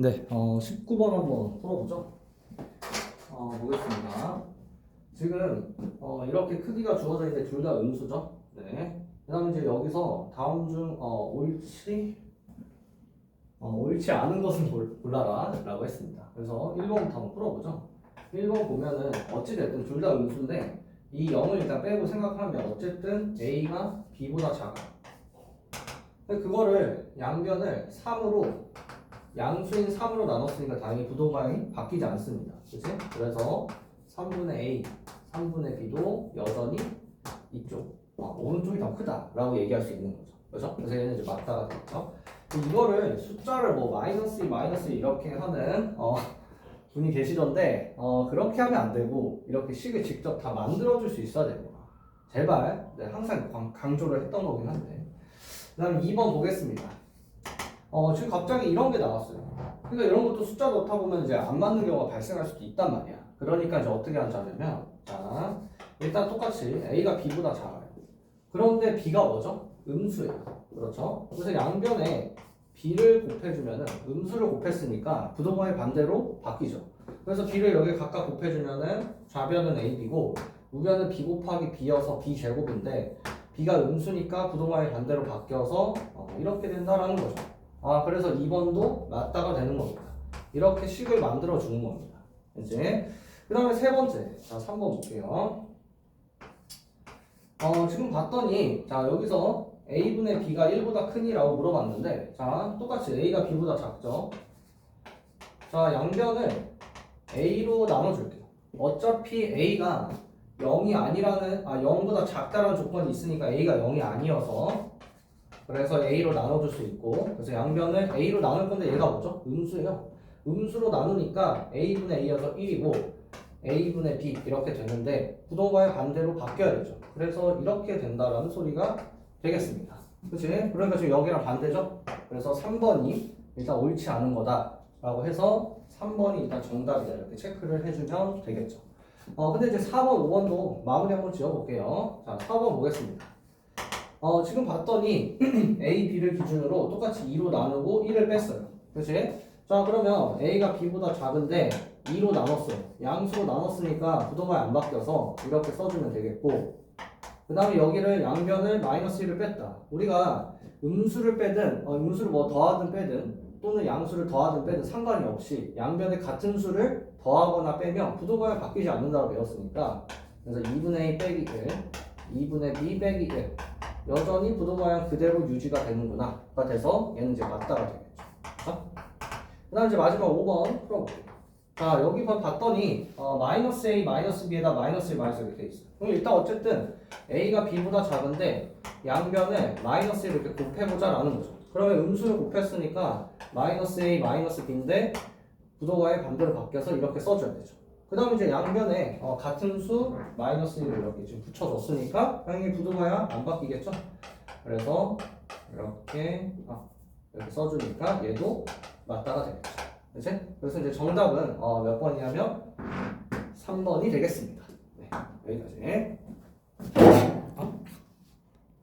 네, 어, 19번 한번 풀어보죠. 어, 보겠습니다. 지금 어, 이렇게 크기가 주어져 있는데 둘 다 음수죠. 네. 그 다음에 이제 여기서 다음 중 어, 옳지 어, 옳지 않은 것은 골- 골라라 라고 했습니다. 그래서 1번부터 한번 풀어보죠. 1번 보면은 어찌 됐든 둘 다 음수인데 이 0을 일단 빼고 생각하면 어쨌든 A가 B보다 작아. 근데 그거를 양변을 3으로 양수인 3으로 나눴으니까 당연히 부동방이 바뀌지 않습니다. 그치? 그래서 3분의 A, 3분의 B도 여전히 이쪽, 어, 오른쪽이 더 크다라고 얘기할 수 있는 거죠. 그죠? 그래서 얘는 이제 맞다가 되겠죠. 이거를 숫자를 뭐 마이너스 2, 마이너스 2 이렇게 하는 어, 분이 계시던데 어, 그렇게 하면 안 되고 이렇게 식을 직접 다 만들어줄 수 있어야 됩니다. 제발 네, 항상 강- 강조를 했던 거긴 한데 그 다음 2번 보겠습니다. 어, 지금 갑자기 이런 게 나왔어요. 그러니까 이런 것도 숫자 넣다 보면 이제 안 맞는 경우가 발생할 수도 있단 말이야. 그러니까 이제 어떻게 하자면, 자, 일단 똑같이 A가 B보다 작아요. 그런데 B가 뭐죠? 음수예요. 그렇죠? 그래서 양변에 B를 곱해주면은 음수를 곱했으니까 부동화의 반대로 바뀌죠. 그래서 B를 여기 각각 곱해주면은 좌변은 AB고 우변은 B 곱하기 B여서 B 제곱인데 B가 음수니까 부동화의 반대로 바뀌어서 어, 이렇게 된다라는 거죠. 아, 그래서 2번도 맞다가 되는 겁니다. 이렇게 식을 만들어 주는 겁니다. 이제 그 다음에 세 번째, 자 3번 볼게요. 어, 지금 봤더니 자 여기서 a분의 b가 1보다 크니라고 물어봤는데 자 똑같이 a가 b보다 작죠. 자 양변을 a로 나눠 줄게요. 어차피 a가 0이 아니라는 아 0보다 작다라는 조건이 있으니까 a가 0이 아니어서 그래서 a로 나눠줄 수 있고 그래서 양변을 a로 나눌 건데 얘가 뭐죠? 음수예요. 음수로 나누니까 a분의 a여서 1이고 a분의 b 이렇게 되는데 부동과의 반대로 바뀌어야 되죠. 그래서 이렇게 된다라는 소리가 되겠습니다. 그치? 그러니까 지금 여기랑 반대죠? 그래서 3번이 일단 옳지 않은 거다 라고 해서 3번이 일단 정답이다 이렇게 체크를 해주면 되겠죠. 어 근데 이제 4번, 5번도 마무리 한번 지어볼게요. 자, 4번 보겠습니다. 어 지금 봤더니 A, B를 기준으로 똑같이 2로 나누고 1을 뺐어요. 그치? 자 그러면 A가 B보다 작은데 2로 나눴어요. 양수로 나눴으니까 부동화에 안 바뀌어서 이렇게 써주면 되겠고 그 다음에 여기를 양변을 마이너스 1을 뺐다. 우리가 음수를 빼든 어, 음수를 뭐 더하든 빼든 또는 양수를 더하든 빼든 상관이 없이 양변에 같은 수를 더하거나 빼면 부동화에 바뀌지 않는다고 배웠으니까 그래서 2분의 A 빼기 1, 2분의 B 빼기 1 여전히 부동화량 그대로 유지가 되는구나 가 돼서 얘는 이제 맞다가 되겠죠. 그 다음 이제 마지막 5번 풀어볼게요. 자 여기 봐- 봤더니 어, 마이너스 A 마이너스 B에다 마이너스 1 마이너스 이렇게 돼 있어요. 그럼 일단 어쨌든 A가 B보다 작은데 양변에 마이너스 1 이렇게 곱해보자 라는 거죠. 그러면 음수를 곱했으니까 마이너스 A 마이너스 B인데 부도가의 반대로 바뀌어서 이렇게 써줘야 되죠. 그 다음에 이제 양변에 어, 같은 수 마이너스 1을 이렇게 지금 붙여줬으니까 당연히 부도가야 안 바뀌겠죠. 그래서 이렇게 아, 이렇게 써주니까 얘도 맞다가 되겠죠. 그치? 그래서 이제 정답은 어, 몇 번이냐면 3번이 되겠습니다. 네, 여기까지.